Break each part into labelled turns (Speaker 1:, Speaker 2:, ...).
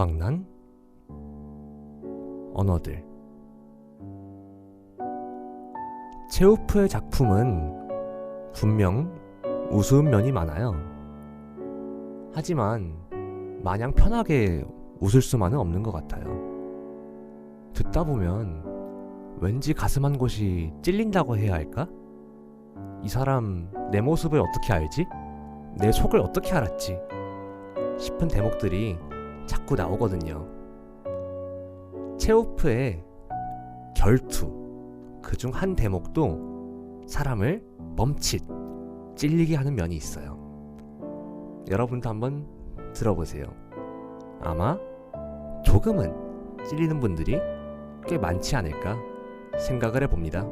Speaker 1: 광란 언어들 체우프의 작품은 분명 우스운 면이 많아요. 하지만 마냥 편하게 웃을 수만은 없는 것 같아요. 듣다 보면 왠지 가슴 한 곳이 찔린다고 해야 할까? 이 사람 내 모습을 어떻게 알지? 내 속을 어떻게 알았지? 싶은 대목들이 자꾸 나오거든요. 체오프의 결투 그 중 한 대목도 사람을 멈칫 찔리게 하는 면이 있어요. 여러분도 한번 들어보세요. 아마 조금은 찔리는 분들이 꽤 많지 않을까 생각을 해봅니다.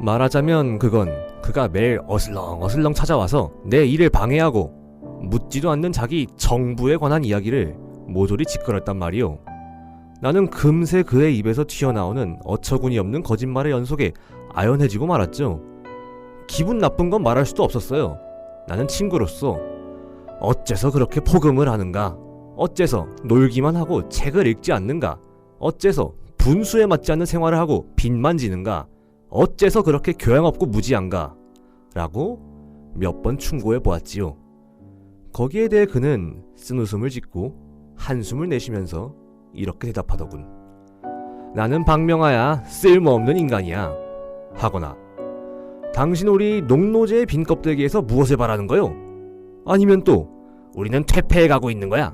Speaker 1: 말하자면 그건 그가 매일 어슬렁 어슬렁 찾아와서 내 일을 방해하고 묻지도 않는 자기 정부에 관한 이야기를 모조리 짓거렸단 말이오. 나는 금세 그의 입에서 튀어나오는 어처구니 없는 거짓말의 연속에 아연해지고 말았죠. 기분 나쁜 건 말할 수도 없었어요. 나는 친구로서 어째서 그렇게 포금을 하는가? 어째서 놀기만 하고 책을 읽지 않는가? 어째서 분수에 맞지 않는 생활을 하고 빚만 지는가? 어째서 그렇게 교양 없고 무지한가? 라고 몇 번 충고해 보았지요. 거기에 대해 그는 쓴웃음을 짓고 한숨을 내쉬면서 이렇게 대답하더군. 나는 박명아야 쓸모없는 인간이야. 하거나 당신 우리 농노제의 빈 껍데기에서 무엇을 바라는 거요? 아니면 또 우리는 퇴폐해 가고 있는 거야?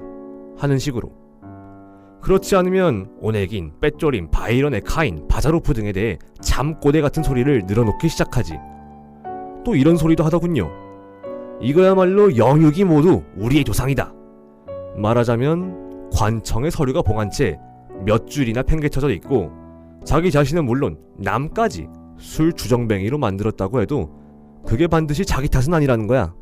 Speaker 1: 하는 식으로 그렇지 않으면 오네긴, 빼쪼림, 바이런의 카인, 바자로프 등에 대해 잠꼬대 같은 소리를 늘어놓기 시작하지. 또 이런 소리도 하더군요. 이거야말로 영육이 모두 우리의 조상이다. 말하자면 관청의 서류가 봉한 채 몇 줄이나 팽개쳐져 있고 자기 자신은 물론 남까지 술 주정뱅이로 만들었다고 해도 그게 반드시 자기 탓은 아니라는 거야.